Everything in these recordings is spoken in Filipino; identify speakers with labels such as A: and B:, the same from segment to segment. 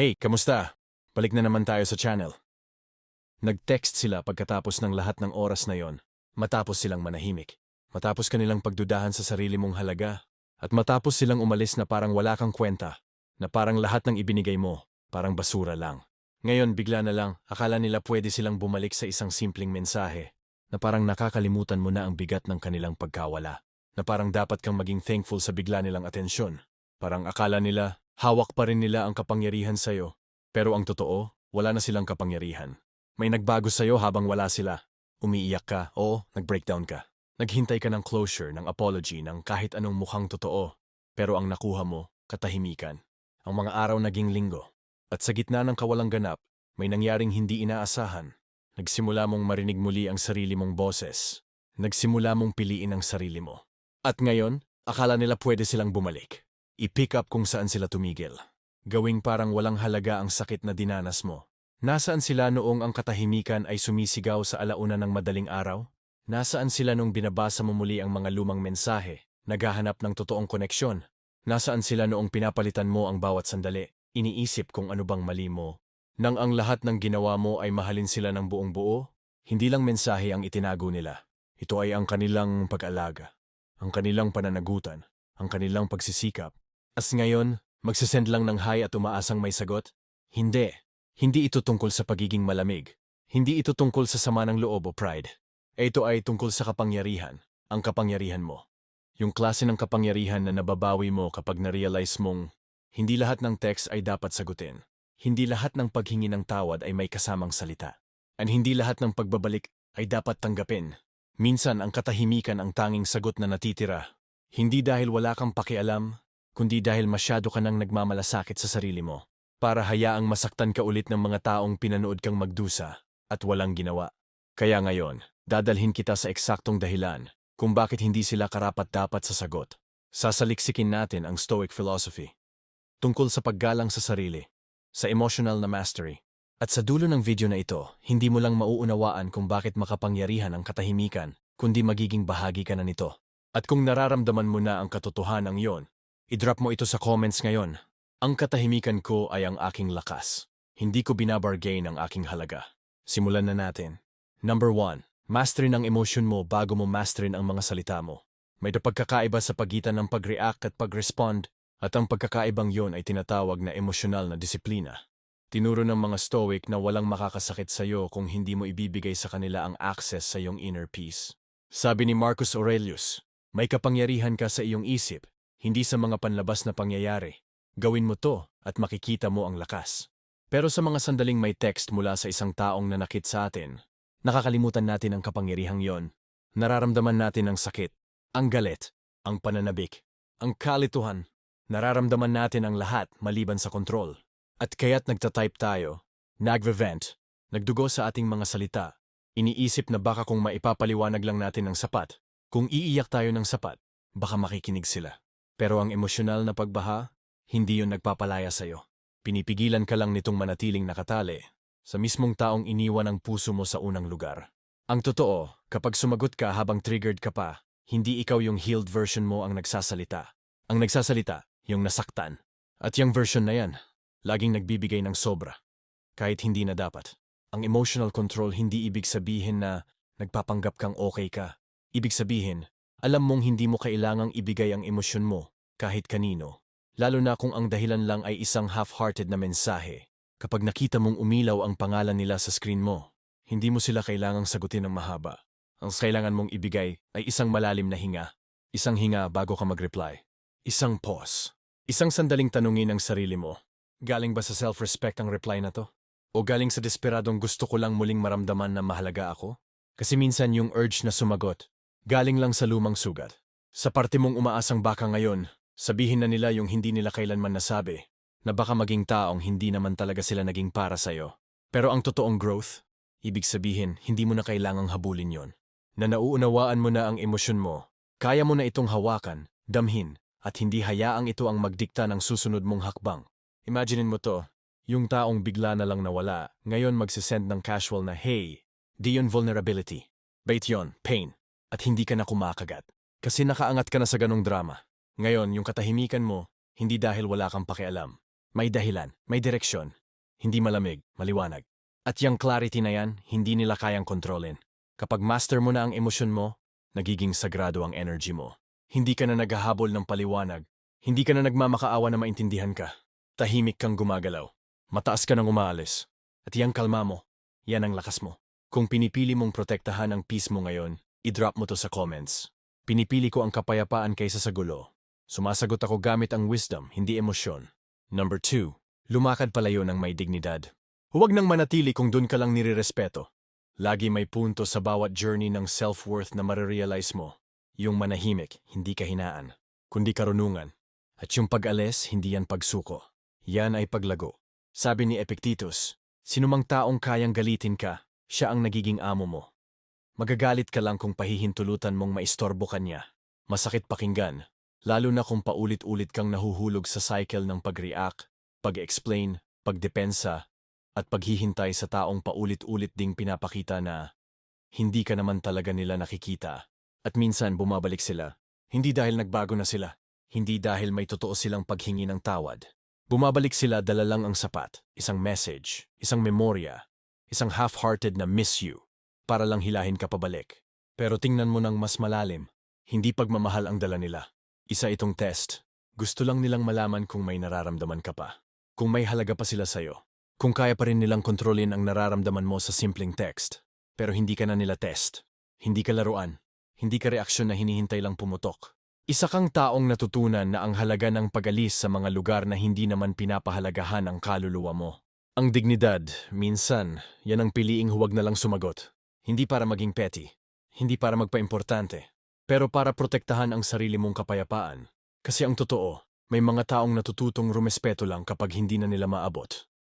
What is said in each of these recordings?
A: Hey, kamusta? Balik na naman tayo sa channel. Nag-text sila pagkatapos ng lahat ng oras na yon, matapos silang manahimik. Matapos kanilang pagdudahan sa sarili mong halaga, at matapos silang umalis na parang wala kang kwenta, na parang lahat ng ibinigay mo, parang basura lang. Ngayon, bigla na lang, akala nila pwede silang bumalik sa isang simpleng mensahe, na parang nakakalimutan mo na ang bigat ng kanilang pagkawala, na parang dapat kang maging thankful sa bigla nilang atensyon. Parang akala nila, hawak pa rin nila ang kapangyarihan sa'yo, pero ang totoo, wala na silang kapangyarihan. May nagbago sa'yo habang wala sila. Umiiyak ka o nag-breakdown ka. Naghintay ka ng closure, ng apology, ng kahit anong mukhang totoo. Pero ang nakuha mo, katahimikan. Ang mga araw naging linggo. At sa gitna ng kawalang ganap, may nangyaring hindi inaasahan. Nagsimula mong marinig muli ang sarili mong boses. Nagsimula mong piliin ang sarili mo. At ngayon, akala nila pwede silang bumalik. I-pick up kung saan sila tumigil. Gawing parang walang halaga ang sakit na dinanas mo. Nasaan sila noong ang katahimikan ay sumisigaw sa alauna ng madaling araw? Nasaan sila nung binabasa mo muli ang mga lumang mensahe, naghahanap ng totoong koneksyon? Nasaan sila noong pinapalitan mo ang bawat sandali, iniisip kung ano bang mali mo? Nang ang lahat ng ginawa mo ay mahalin sila ng buong buo, hindi lang mensahe ang itinago nila. Ito ay ang kanilang pag-alaga, ang kanilang pananagutan, ang kanilang pagsisikap. As ngayon, magsisend lang ng hi at umaasang may sagot? Hindi. Hindi ito tungkol sa pagiging malamig. Hindi ito tungkol sa sama ng loob o pride. Ito ay tungkol sa kapangyarihan, ang kapangyarihan mo. Yung klase ng kapangyarihan na nababawi mo kapag na-realize mong hindi lahat ng text ay dapat sagutin. Hindi lahat ng paghingi ng tawad ay may kasamang salita. At hindi lahat ng pagbabalik ay dapat tanggapin. Minsan ang katahimikan ang tanging sagot na natitira. Hindi dahil wala kang pakialam, kundi dahil masyado ka nang nagmamalasakit sa sarili mo. Para hayaang masaktan ka ulit ng mga taong pinanood kang magdusa at walang ginawa. Kaya ngayon, dadalhin kita sa eksaktong dahilan kung bakit hindi sila karapat-dapat sa sagot. Sasaliksikin natin ang Stoic philosophy. Tungkol sa paggalang sa sarili, sa emotional na mastery. At sa dulo ng video na ito, hindi mo lang mauunawaan kung bakit makapangyarihan ang katahimikan, kundi magiging bahagi ka na nito. At kung nararamdaman mo na ang katotohanan yon, i-drop mo ito sa comments ngayon. Ang katahimikan ko ay ang aking lakas. Hindi ko binabargain ang aking halaga. Simulan na natin. Number 1. Masterin ang emosyon mo bago mo masterin ang mga salita mo. May pagkakaiba sa pagitan ng pag-react at pag-respond at ang pagkakaibang yon ay tinatawag na emosyonal na disiplina. Tinuro ng mga stoic na walang makakasakit sa iyo kung hindi mo ibibigay sa kanila ang access sa iyong inner peace. Sabi ni Marcus Aurelius, may kapangyarihan ka sa iyong isip, hindi sa mga panlabas na pangyayari. Gawin mo to at makikita mo ang lakas. Pero sa mga sandaling may text mula sa isang taong nanakit sa atin, nakakalimutan natin ang kapangyarihang yon. Nararamdaman natin ang sakit, ang galit, ang pananabik, ang kalituhan. Nararamdaman natin ang lahat maliban sa kontrol. At kaya't nagtatype tayo, nagre-vent, nagdugo sa ating mga salita, iniisip na baka kung maipapaliwanag lang natin ng sapat, kung iiyak tayo ng sapat, baka makikinig sila. Pero ang emosyonal na pagbaha, hindi yon nagpapalaya sa'yo. Pinipigilan ka lang nitong manatiling nakatali sa mismong taong iniwan ang puso mo sa unang lugar. Ang totoo, kapag sumagot ka habang triggered ka pa, hindi ikaw yung healed version mo ang nagsasalita. Ang nagsasalita, yung nasaktan. At yung version na yan, laging nagbibigay ng sobra. Kahit hindi na dapat. Ang emotional control hindi ibig sabihin na nagpapanggap kang okay ka. Ibig sabihin, alam mong hindi mo kailangang ibigay ang emosyon mo kahit kanino. Lalo na kung ang dahilan lang ay isang half-hearted na mensahe. Kapag nakita mong umilaw ang pangalan nila sa screen mo, hindi mo sila kailangang sagutin ng mahaba. Ang kailangan mong ibigay ay isang malalim na hinga. Isang hinga bago ka mag-reply. Isang pause. Isang sandaling tanungin ang sarili mo. Galing ba sa self-respect ang reply na to? O galing sa desperadong gusto ko lang muling maramdaman na mahalaga ako? Kasi minsan yung urge na sumagot, galing lang sa lumang sugat. Sa parte mong umaasang baka ngayon, Sabihin na nila yung hindi nila kailanman nasabi, na baka maging taong hindi naman talaga sila naging para sa'yo. Pero ang totoong growth, ibig sabihin hindi mo na kailangang habulin yon. Na nauunawaan mo na ang emosyon mo, kaya mo na itong hawakan, damhin, at hindi hayaang ito ang magdikta ng susunod mong hakbang. Imaginein mo to, yung taong bigla na lang nawala, ngayon magsisend ng casual na hey, di yun vulnerability. Bait yon, pain, at hindi ka na kumakagat. Kasi nakaangat ka na sa ganong drama. Ngayon, yung katahimikan mo, hindi dahil wala kang pakialam. May dahilan, may direksyon. Hindi malamig, maliwanag. At yung clarity na yan, hindi nila kayang kontrolin. Kapag master mo na ang emosyon mo, nagiging sagrado ang energy mo. Hindi ka na naghahabol ng paliwanag. Hindi ka na nagmamakaawa na maintindihan ka. Tahimik kang gumagalaw. Mataas ka nang umaalis. At yang kalma mo, yan ang lakas mo. Kung pinipili mong protektahan ang peace mo ngayon, i-drop mo to sa comments. Pinipili ko ang kapayapaan kaysa sa gulo. Sumasagot ako gamit ang wisdom, hindi emosyon. Number 2. Lumakad palayo ng may dignidad. Huwag nang manatili kung dun ka lang nirerespeto. Lagi may punto sa bawat journey ng self-worth na marirealize mo. Yung manahimik, hindi kahinaan, kundi karunungan. At yung pag-alis, hindi yan pagsuko. Yan ay paglago. Sabi ni Epictetus, sinumang taong kayang galitin ka, siya ang nagiging amo mo. Magagalit ka lang kung pahihintulutan mong maistorbo ka niya. Masakit pakinggan, lalo na kung paulit-ulit kang nahuhulog sa cycle ng pag-react, pag-explain, pagdepensa, at paghihintay sa taong paulit-ulit ding pinapakita na hindi ka naman talaga nila nakikita. At minsan bumabalik sila, hindi dahil nagbago na sila, hindi dahil may totoo silang paghingi ng tawad. Bumabalik sila dala lang ang sapat, isang message, isang memorya, isang half-hearted na miss you, para lang hilahin ka pabalik. Pero tingnan mo ng mas malalim, hindi pagmamahal ang dala nila. Isa itong test. Gusto lang nilang malaman kung may nararamdaman ka pa. Kung may halaga pa sila sa'yo. Kung kaya pa rin nilang kontrolin ang nararamdaman mo sa simpleng text. Pero hindi ka na nila test. Hindi ka laruan. Hindi ka reaksyon na hinihintay lang pumutok. Isa kang taong natutunan na ang halaga ng pag-alis sa mga lugar na hindi naman pinapahalagahan ang kaluluwa mo. Ang dignidad, minsan, yan ang piliing huwag na lang sumagot. Hindi para maging petty. Hindi para magpa-importante. Pero para protektahan ang sarili mong kapayapaan. Kasi ang totoo, may mga taong natututong rumespeto lang kapag hindi na nila maabot.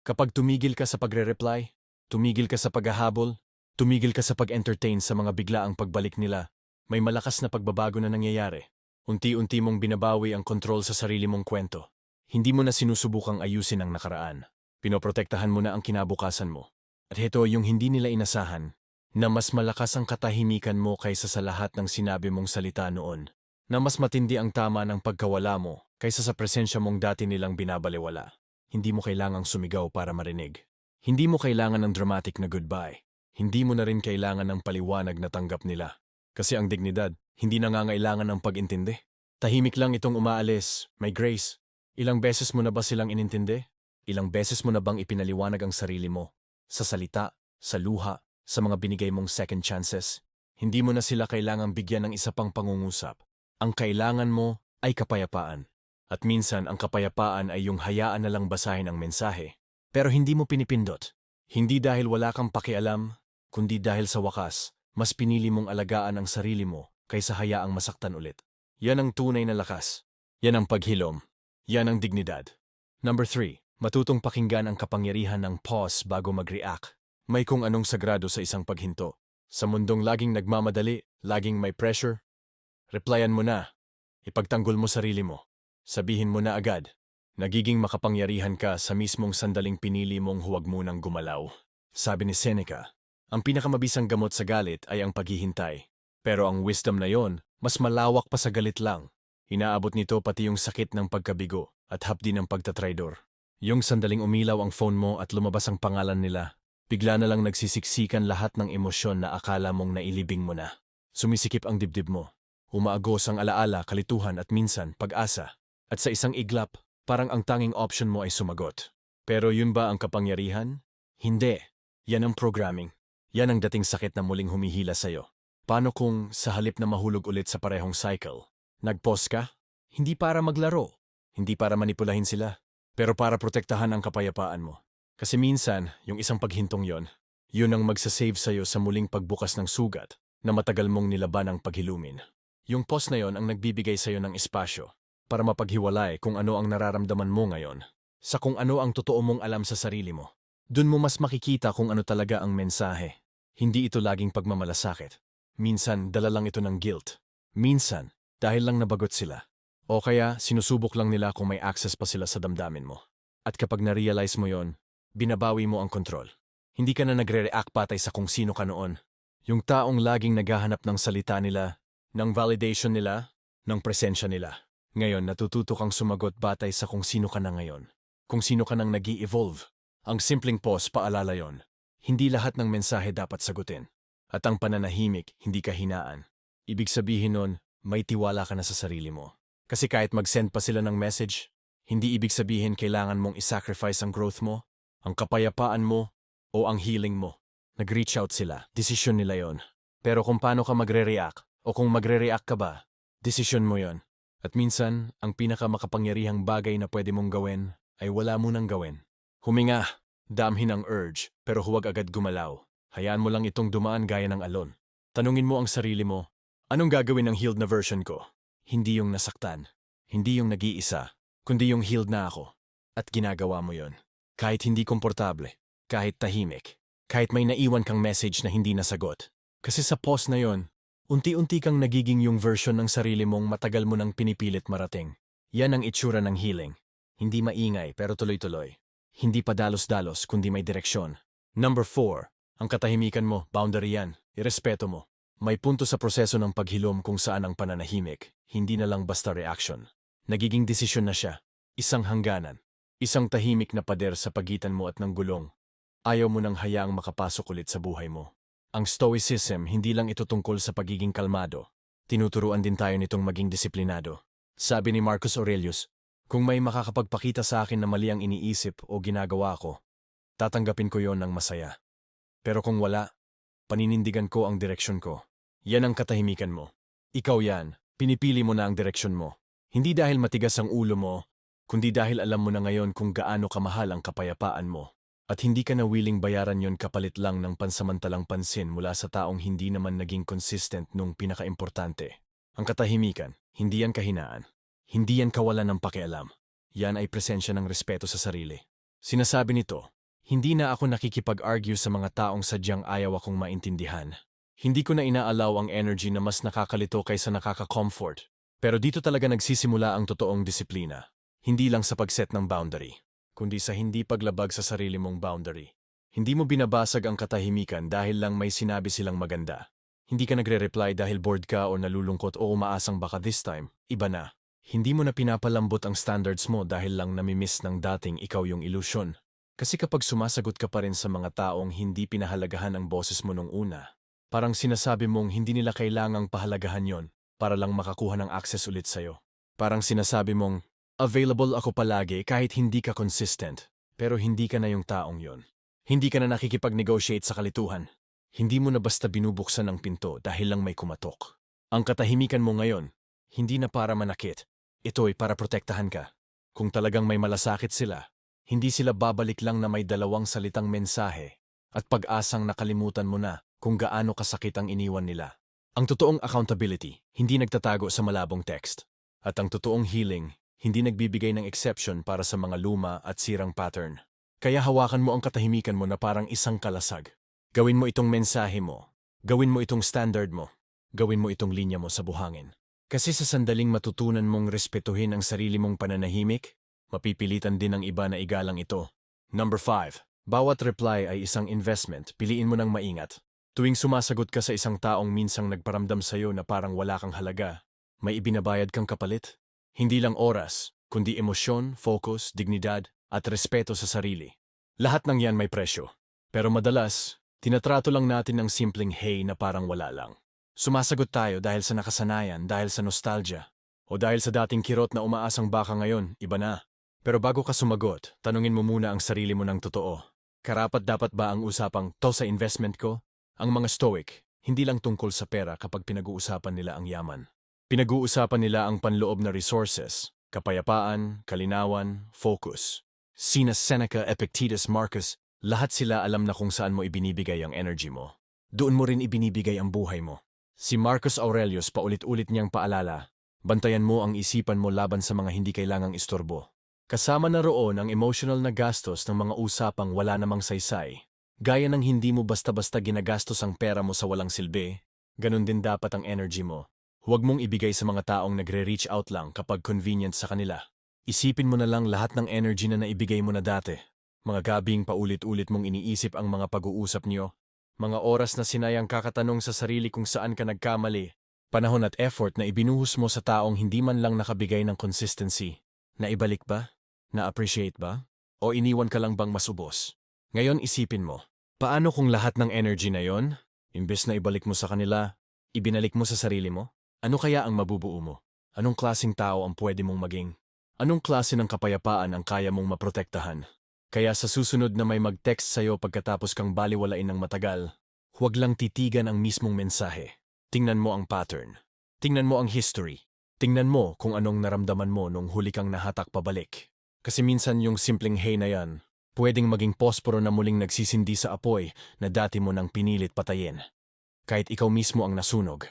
A: Kapag tumigil ka sa pagre-reply, tumigil ka sa paghahabol, tumigil ka sa pag-entertain sa mga biglaang pagbalik nila, may malakas na pagbabago na nangyayari. Unti-unti mong binabawi ang kontrol sa sarili mong kwento. Hindi mo na sinusubukang ayusin ang nakaraan. Pinoprotektahan mo na ang kinabukasan mo. At ito yung hindi nila inasahan, na mas malakas ang katahimikan mo kaysa sa lahat ng sinabi mong salita noon. Na mas matindi ang tama ng pagkawala mo kaysa sa presensya mong dati nilang binabalewala. Hindi mo kailangang sumigaw para marinig. Hindi mo kailangan ng dramatic na goodbye. Hindi mo na rin kailangan ng paliwanag na tanggap nila. Kasi ang dignidad, hindi nangangailangan ng pag-intindi. Tahimik lang itong umaalis, may grace. Ilang beses mo na ba silang inintindi? Ilang beses mo na bang ipinaliwanag ang sarili mo? Sa salita, sa luha, sa mga binigay mong second chances? Hindi mo na sila kailangang bigyan ng isa pang pangungusap. Ang kailangan mo ay kapayapaan. At minsan ang kapayapaan ay yung hayaan na lang basahin ang mensahe. Pero hindi mo pinipindot. Hindi dahil wala kang pakialam, kundi dahil sa wakas, mas pinili mong alagaan ang sarili mo kaysa hayaang masaktan ulit. Yan ang tunay na lakas. Yan ang paghilom. Yan ang dignidad. Number 3. Matutong pakinggan ang kapangyarihan ng pause bago mag-react. May kung anong sagrado sa isang paghinto. Sa mundong laging nagmamadali, laging may pressure, replyan mo na. Ipagtanggol mo sarili mo. Sabihin mo na agad. Nagiging makapangyarihan ka sa mismong sandaling pinili mong huwag munang gumalaw. Sabi ni Seneca, ang pinakamabisang gamot sa galit ay ang paghihintay. Pero ang wisdom na yon, mas malawak pa sa galit lang. Inaabot nito pati yung sakit ng pagkabigo at hapdi ng pagtatraidor. Yung sandaling umilaw ang phone mo at lumabas ang pangalan nila, bigla na lang nagsisiksikan lahat ng emosyon na akala mong nailibing mo na. Sumisikip ang dibdib mo. Umaagos ang alaala, kalituhan at minsan pag-asa. At sa isang iglap, parang ang tanging option mo ay sumagot. Pero yun ba ang kapangyarihan? Hindi. Yan ang programming. Yan ang dating sakit na muling humihila sa'yo. Paano kung sa halip na mahulog ulit sa parehong cycle, nag-pause ka? Hindi para maglaro, hindi para manipulahin sila, pero para protektahan ang kapayapaan mo. Kasi minsan, yung isang paghintong yon, yun ang magsasave sa'yo sa muling pagbukas ng sugat na matagal mong nilaban ang paghilumin. Yung pause na yon ang nagbibigay sa'yo ng espasyo para mapaghiwalay kung ano ang nararamdaman mo ngayon, sa kung ano ang totoo mong alam sa sarili mo. Doon mo mas makikita kung ano talaga ang mensahe. Hindi ito laging pagmamalasakit. Minsan, dala lang ito ng guilt. Minsan, dahil lang nabagot sila. O kaya, sinusubok lang nila kung may access pa sila sa damdamin mo. At kapag na-realize mo yon, binabawi mo ang kontrol. Hindi ka na nagre-react patay sa kung sino ka noon. Yung taong laging naghahanap ng salita nila, ng validation nila, ng presensya nila. Ngayon, natututo kang sumagot batay sa kung sino ka na ngayon. kung sino ka nang nag evolve Ang simpleng pause paalala yon. Hindi lahat ng mensahe dapat sagutin. At ang pananahimik, hindi kahinaan. Ibig sabihin nun, may tiwala ka na sa sarili mo. Kasi kahit mag-send pa sila ng message, hindi ibig sabihin kailangan mong isacrifice ang growth mo, ang kapayapaan mo, o ang healing mo. Nag-reach out sila, desisyon nila yon. Pero kung paano ka magre-react, o kung magre-react ka ba, desisyon mo yon. At minsan, ang pinakamakapangyarihang bagay na pwede mong gawin ay wala mo nang gawin. Huminga, damhin ang urge, pero huwag agad gumalaw. Hayaan mo lang itong dumaan gaya ng alon. Tanungin mo ang sarili mo, anong gagawin ng healed na version ko? Hindi yung nasaktan, hindi yung nag-iisa, kundi yung healed na ako. At ginagawa mo yon. Kahit hindi komportable, kahit tahimik, kahit may naiwan kang message na hindi nasagot. Kasi sa pause na yon, unti-unti kang nagiging yung version ng sarili mong matagal mo nang pinipilit marating. Yan ang itsura ng healing. Hindi maingay pero tuloy-tuloy. Hindi pa dalos-dalos kundi may direksyon. Number 4. Ang katahimikan mo, boundary yan. Irespeto mo. May punto sa proseso ng paghilom kung saan ang pananahimik, hindi na lang basta reaction. Nagiging desisyon na siya. Isang hangganan. Isang tahimik na pader sa pagitan mo at ng gulong. Ayaw mo nang hayaang makapasok ulit sa buhay mo. Ang stoicism, hindi lang ito tungkol sa pagiging kalmado. Tinuturuan din tayo nitong maging disiplinado. Sabi ni Marcus Aurelius, kung may makakapagpakita sa akin na mali ang iniisip o ginagawa ko, tatanggapin ko yon ng masaya. Pero kung wala, paninindigan ko ang direksyon ko. Yan ang katahimikan mo. Ikaw yan, pinipili mo na ang direksyon mo. Hindi dahil matigas ang ulo mo, kundi dahil alam mo na ngayon kung gaano kamahal ang kapayapaan mo. At hindi ka na willing bayaran yon kapalit lang ng pansamantalang pansin mula sa taong hindi naman naging consistent nung pinakaimportante. Ang katahimikan, hindi yan kahinaan. Hindi yan kawalan ng pakialam. Yan ay presensya ng respeto sa sarili. Sinasabi nito, hindi na ako nakikipag-argue sa mga taong sadyang ayaw akong maintindihan. Hindi ko na inaalaw ang energy na mas nakakalito kaysa nakaka-comfort. Pero dito talaga nagsisimula ang totoong disiplina. Hindi lang sa pagset ng boundary, kundi sa hindi paglabag sa sarili mong boundary. Hindi mo binabasag ang katahimikan dahil lang may sinabi silang maganda. Hindi ka nagre-reply dahil bored ka o nalulungkot o umaasang baka this time, iba na. Hindi mo na pinapalambot ang standards mo dahil lang namimiss ng dating ikaw yung ilusyon. Kasi kapag sumasagot ka pa rin sa mga taong hindi pinahalagahan ang boses mo nung una, parang sinasabi mong hindi nila kailangang pahalagahan yon para lang makakuha ng access ulit sa'yo. Parang sinasabi mong, available ako palagi kahit hindi ka consistent, pero hindi ka na yung taong yon. Hindi ka na nakikipag-negotiate sa kalituhan. Hindi mo na basta binubuksan ang pinto dahil lang may kumatok. Ang katahimikan mo ngayon, hindi na para manakit, Ito'y para protektahan ka. Kung talagang may malasakit sila, hindi sila babalik lang na may dalawang salitang mensahe at pag-asang nakalimutan mo na kung gaano kasakit ang iniwan nila. Ang totoong accountability, hindi nagtatago sa malabong text. At ang totoong healing, hindi nagbibigay ng exception para sa mga luma at sirang pattern. Kaya hawakan mo ang katahimikan mo na parang isang kalasag. Gawin mo itong mensahe mo. Gawin mo itong standard mo. Gawin mo itong linya mo sa buhangin. Kasi sa sandaling matutunan mong respetuhin ang sarili mong pananahimik, mapipilitan din ng iba na igalang ito. Number 5. Bawat reply ay isang investment, piliin mo ng maingat. Tuwing sumasagot ka sa isang taong minsang nagparamdam sa'yo na parang wala kang halaga, may ibinabayad kang kapalit. Hindi lang oras, kundi emosyon, focus, dignidad, at respeto sa sarili. Lahat ng yan may presyo. Pero madalas, tinatrato lang natin ng simpleng hey na parang wala lang. Sumasagot tayo dahil sa nakasanayan, dahil sa nostalgia, o dahil sa dating kirot na umaasang baka ngayon, iba na. Pero bago ka sumagot, tanungin mo muna ang sarili mo ng totoo. Karapat dapat ba ang usapang to sa investment ko? Ang mga stoic, hindi lang tungkol sa pera kapag pinag-uusapan nila ang yaman. Pinag-uusapan nila ang panloob na resources, kapayapaan, kalinawan, focus. Sina Seneca, Epictetus, Marcus, lahat sila alam na kung saan mo ibinibigay ang energy mo. Doon mo rin ibinibigay ang buhay mo. Si Marcus Aurelius paulit-ulit niyang paalala, bantayan mo ang isipan mo laban sa mga hindi kailangang istorbo. Kasama na roon ang emotional na gastos ng mga usapang wala namang saysay. Gaya ng hindi mo basta-basta ginagastos ang pera mo sa walang silbi, ganun din dapat ang energy mo. Huwag mong ibigay sa mga taong nagre-reach out lang kapag convenient sa kanila. Isipin mo na lang lahat ng energy na naibigay mo na dati. Mga gabing paulit-ulit mong iniisip ang mga pag-uusap niyo, mga oras na sinayang kakatanong sa sarili kung saan ka nagkamali. Panahon at effort na ibinuhos mo sa taong hindi man lang nakabigay ng consistency. Na ibalik ba? Na-appreciate ba? O iniwan ka lang bang masubos? Ngayon isipin mo, paano kung lahat ng energy na yon, imbes na ibalik mo sa kanila, ibinalik mo sa sarili mo? Ano kaya ang mabubuo mo? Anong klasing tao ang pwede mong maging? Anong klase ng kapayapaan ang kaya mong maprotektahan? Kaya sa susunod na may mag-text sa'yo pagkatapos kang baliwalain ng matagal, huwag lang titigan ang mismong mensahe. Tingnan mo ang pattern. Tingnan mo ang history. Tingnan mo kung anong naramdaman mo nung huli kang nahatak pabalik. Kasi minsan yung simpleng hey na yan, pwedeng maging posporo na muling nagsisindi sa apoy na dati mo nang pinilit patayin. Kahit ikaw mismo ang nasunog,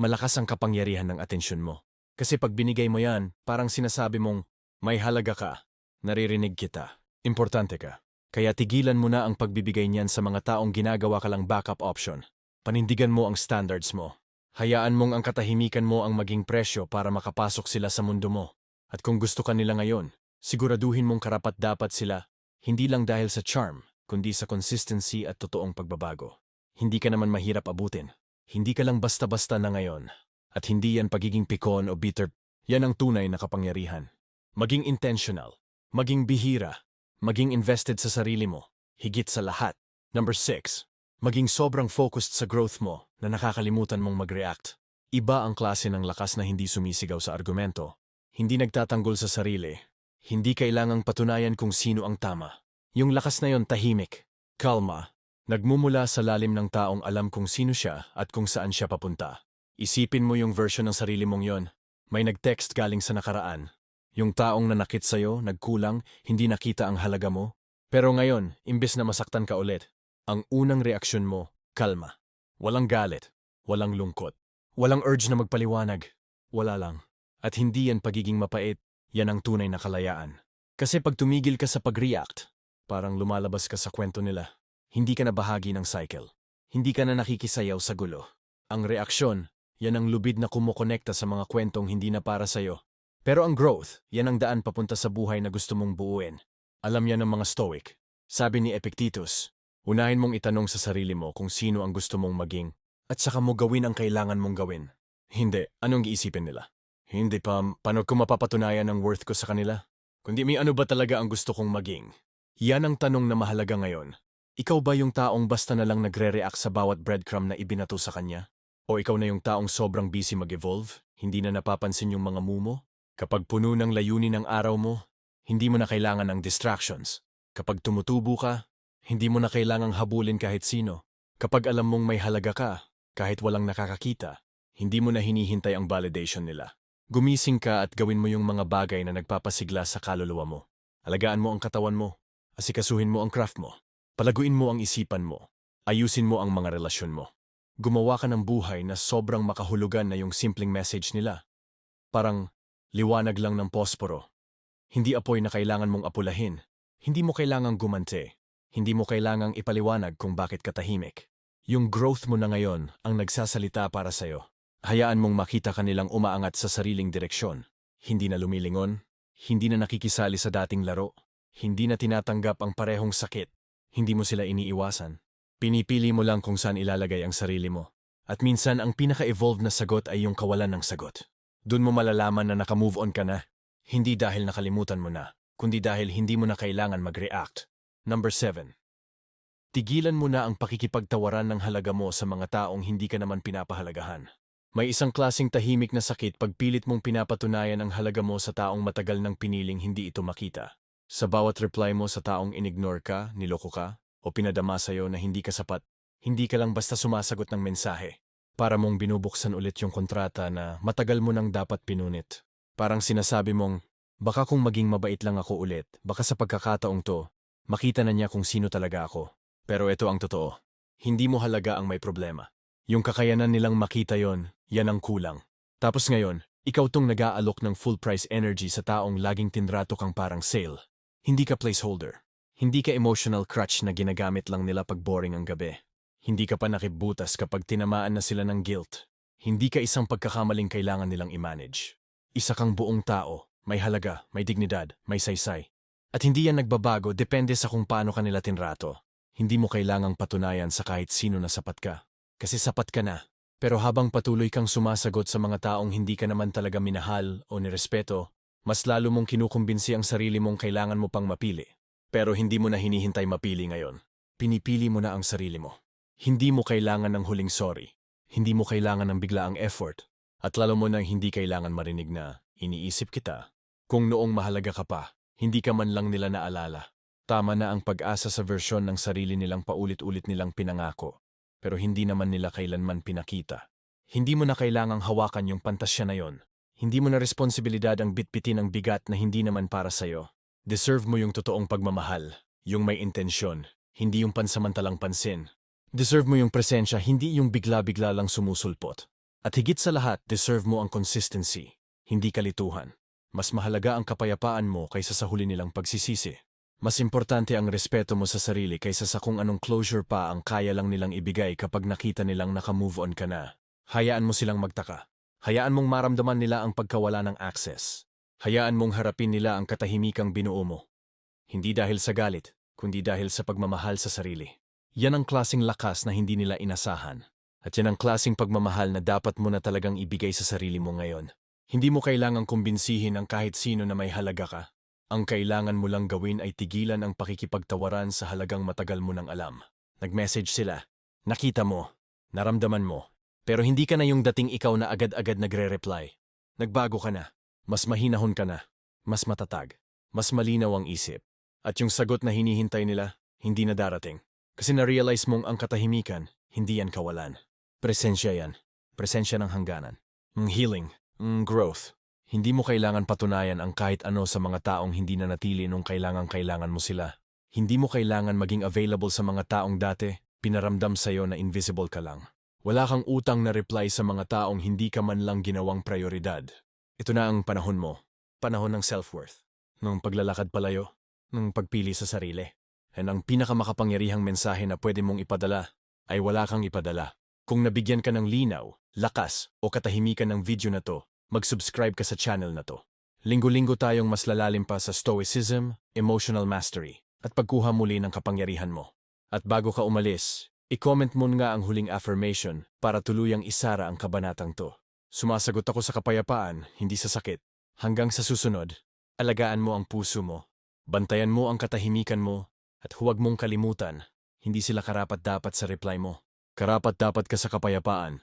A: malakas ang kapangyarihan ng atensyon mo. Kasi pag binigay mo yan, parang sinasabi mong, may halaga ka, naririnig kita. Importante ka. Kaya tigilan mo na ang pagbibigay niyan sa mga taong ginagawa ka lang backup option. Panindigan mo ang standards mo. Hayaan mong ang katahimikan mo ang maging presyo para makapasok sila sa mundo mo. At kung gusto ka nila ngayon, siguraduhin mong karapat dapat sila, hindi lang dahil sa charm, kundi sa consistency at totoong pagbabago. Hindi ka naman mahirap abutin. Hindi ka lang basta-basta na ngayon. At hindi yan pagiging pikon o bitter. Yan ang tunay na kapangyarihan. Maging intentional. Maging bihira Maging invested sa sarili mo, higit sa lahat. Number 6. Maging sobrang focused sa growth mo na nakakalimutan mong mag-react. Iba ang klase ng lakas na hindi sumisigaw sa argumento. Hindi nagtatanggol sa sarili. Hindi kailangang patunayan kung sino ang tama. Yung lakas na yon tahimik, kalma, nagmumula sa lalim ng taong alam kung sino siya at kung saan siya papunta. Isipin mo yung version ng sarili mong yon. May nag-text galing sa nakaraan, yung taong nanakit sa'yo, nagkulang, hindi nakita ang halaga mo. Pero ngayon, imbes na masaktan ka ulit, ang unang reaksyon mo, kalma. Walang galit, walang lungkot, walang urge na magpaliwanag. Wala lang. At hindi yan pagiging mapait, yan ang tunay na kalayaan. Kasi pag tumigil ka sa pag-react, parang lumalabas ka sa kwento nila. Hindi ka na bahagi ng cycle. Hindi ka na nakikisayaw sa gulo. Ang reaksyon, yan ang lubid na kumukonekta sa mga kwentong hindi na para sa'yo. Pero ang growth, yan ang daan papunta sa buhay na gusto mong buuin. Alam yan ng mga Stoic. Sabi ni Epictetus, unahin mong itanong sa sarili mo kung sino ang gusto mong maging at saka mo gawin ang kailangan mong gawin. Hindi, anong iisipin nila? Hindi pa, paano ko mapapatunayan ang worth ko sa kanila? Kundi may ano ba talaga ang gusto kong maging? Yan ang tanong na mahalaga ngayon. Ikaw ba yung taong basta na lang nagre-react sa bawat breadcrumb na ibinato sa kanya? O ikaw na yung taong sobrang busy mag-evolve, hindi na napapansin yung mga mumo? Kapag puno ng layunin ang araw mo, hindi mo na kailangan ng distractions. Kapag tumutubo ka, hindi mo na kailangang habulin kahit sino. Kapag alam mong may halaga ka, kahit walang nakakakita, hindi mo na hinihintay ang validation nila. Gumising ka at gawin mo yung mga bagay na nagpapasigla sa kaluluwa mo. Alagaan mo ang katawan mo. Asikasuhin mo ang craft mo. Palaguin mo ang isipan mo. Ayusin mo ang mga relasyon mo. Gumawa ka ng buhay na sobrang makahulugan na yung simpleng message nila. Parang, Liwanag lang ng posporo. Hindi apoy na kailangan mong apulahin. Hindi mo kailangang gumante. Hindi mo kailangang ipaliwanag kung bakit katahimik. Yung growth mo na ngayon ang nagsasalita para sa'yo. Hayaan mong makita kanilang umaangat sa sariling direksyon. Hindi na lumilingon. Hindi na nakikisali sa dating laro. Hindi na tinatanggap ang parehong sakit. Hindi mo sila iniiwasan. Pinipili mo lang kung saan ilalagay ang sarili mo. At minsan ang pinaka-evolved na sagot ay yung kawalan ng sagot. Doon mo malalaman na nakamove on ka na. Hindi dahil nakalimutan mo na, kundi dahil hindi mo na kailangan mag-react. Number 7. Tigilan mo na ang pakikipagtawaran ng halaga mo sa mga taong hindi ka naman pinapahalagahan. May isang klasing tahimik na sakit pag pilit mong pinapatunayan ang halaga mo sa taong matagal nang piniling hindi ito makita. Sa bawat reply mo sa taong inignore ka, niloko ka, o pinadama sa'yo na hindi ka sapat, hindi ka lang basta sumasagot ng mensahe. Para mong binubuksan ulit yung kontrata na matagal mo nang dapat pinunit. Parang sinasabi mong, baka kung maging mabait lang ako ulit, baka sa pagkakataong to, makita na niya kung sino talaga ako. Pero ito ang totoo. Hindi mo halaga ang may problema. Yung kakayanan nilang makita yon, yan ang kulang. Tapos ngayon, ikaw tong nag-aalok ng full price energy sa taong laging tinrato kang parang sale. Hindi ka placeholder. Hindi ka emotional crutch na ginagamit lang nila pag boring ang gabi. Hindi ka pa nakibutas kapag tinamaan na sila ng guilt. Hindi ka isang pagkakamaling kailangan nilang i-manage. Isa kang buong tao, may halaga, may dignidad, may saysay. At hindi yan nagbabago depende sa kung paano ka nila tinrato. Hindi mo kailangang patunayan sa kahit sino na sapat ka. Kasi sapat ka na. Pero habang patuloy kang sumasagot sa mga taong hindi ka naman talaga minahal o nirespeto, mas lalo mong kinukumbinsi ang sarili mong kailangan mo pang mapili. Pero hindi mo na hinihintay mapili ngayon. Pinipili mo na ang sarili mo. Hindi mo kailangan ng huling sorry. Hindi mo kailangan ng biglaang effort. At lalo mo nang hindi kailangan marinig na iniisip kita. Kung noong mahalaga ka pa, hindi ka man lang nila naalala. Tama na ang pag-asa sa versyon ng sarili nilang paulit-ulit nilang pinangako. Pero hindi naman nila kailanman pinakita. Hindi mo na kailangang hawakan yung pantasya na yon. Hindi mo na responsibilidad ang bitbitin ng bigat na hindi naman para sa'yo. Deserve mo yung totoong pagmamahal, yung may intensyon, hindi yung pansamantalang pansin. Deserve mo yung presensya, hindi yung bigla-bigla lang sumusulpot. At higit sa lahat, deserve mo ang consistency, hindi kalituhan. Mas mahalaga ang kapayapaan mo kaysa sa huli nilang pagsisisi. Mas importante ang respeto mo sa sarili kaysa sa kung anong closure pa ang kaya lang nilang ibigay kapag nakita nilang nakamove on ka na. Hayaan mo silang magtaka. Hayaan mong maramdaman nila ang pagkawala ng access. Hayaan mong harapin nila ang katahimikang binuo mo. Hindi dahil sa galit, kundi dahil sa pagmamahal sa sarili. Yan ang klasing lakas na hindi nila inasahan. At yan ang klasing pagmamahal na dapat mo na talagang ibigay sa sarili mo ngayon. Hindi mo kailangang kumbinsihin ang kahit sino na may halaga ka. Ang kailangan mo lang gawin ay tigilan ang pakikipagtawaran sa halagang matagal mo nang alam. Nag-message sila. Nakita mo. Naramdaman mo. Pero hindi ka na yung dating ikaw na agad-agad nagre-reply. Nagbago ka na. Mas mahinahon ka na. Mas matatag. Mas malinaw ang isip. At yung sagot na hinihintay nila, hindi na darating. Kasi na-realize mong ang katahimikan, hindi yan kawalan. Presensya yan. Presensya ng hangganan. Ang healing. Ang growth. Hindi mo kailangan patunayan ang kahit ano sa mga taong hindi na natili nung kailangan kailangan mo sila. Hindi mo kailangan maging available sa mga taong dati, pinaramdam sa'yo na invisible ka lang. Wala kang utang na reply sa mga taong hindi ka man lang ginawang prioridad. Ito na ang panahon mo. Panahon ng self-worth. Ng paglalakad palayo. Ng pagpili sa sarili. And ang pinakamakapangyarihang mensahe na pwede mong ipadala ay wala kang ipadala. Kung nabigyan ka ng linaw, lakas o katahimikan ng video na to, mag-subscribe ka sa channel na to. Linggo-linggo tayong mas lalalim pa sa stoicism, emotional mastery, at pagkuha muli ng kapangyarihan mo. At bago ka umalis, i-comment mo nga ang huling affirmation para tuluyang isara ang kabanatang to. Sumasagot ako sa kapayapaan, hindi sa sakit. Hanggang sa susunod, alagaan mo ang puso mo, bantayan mo ang katahimikan mo, at huwag mong kalimutan, hindi sila karapat-dapat sa reply mo. Karapat-dapat ka sa kapayapaan,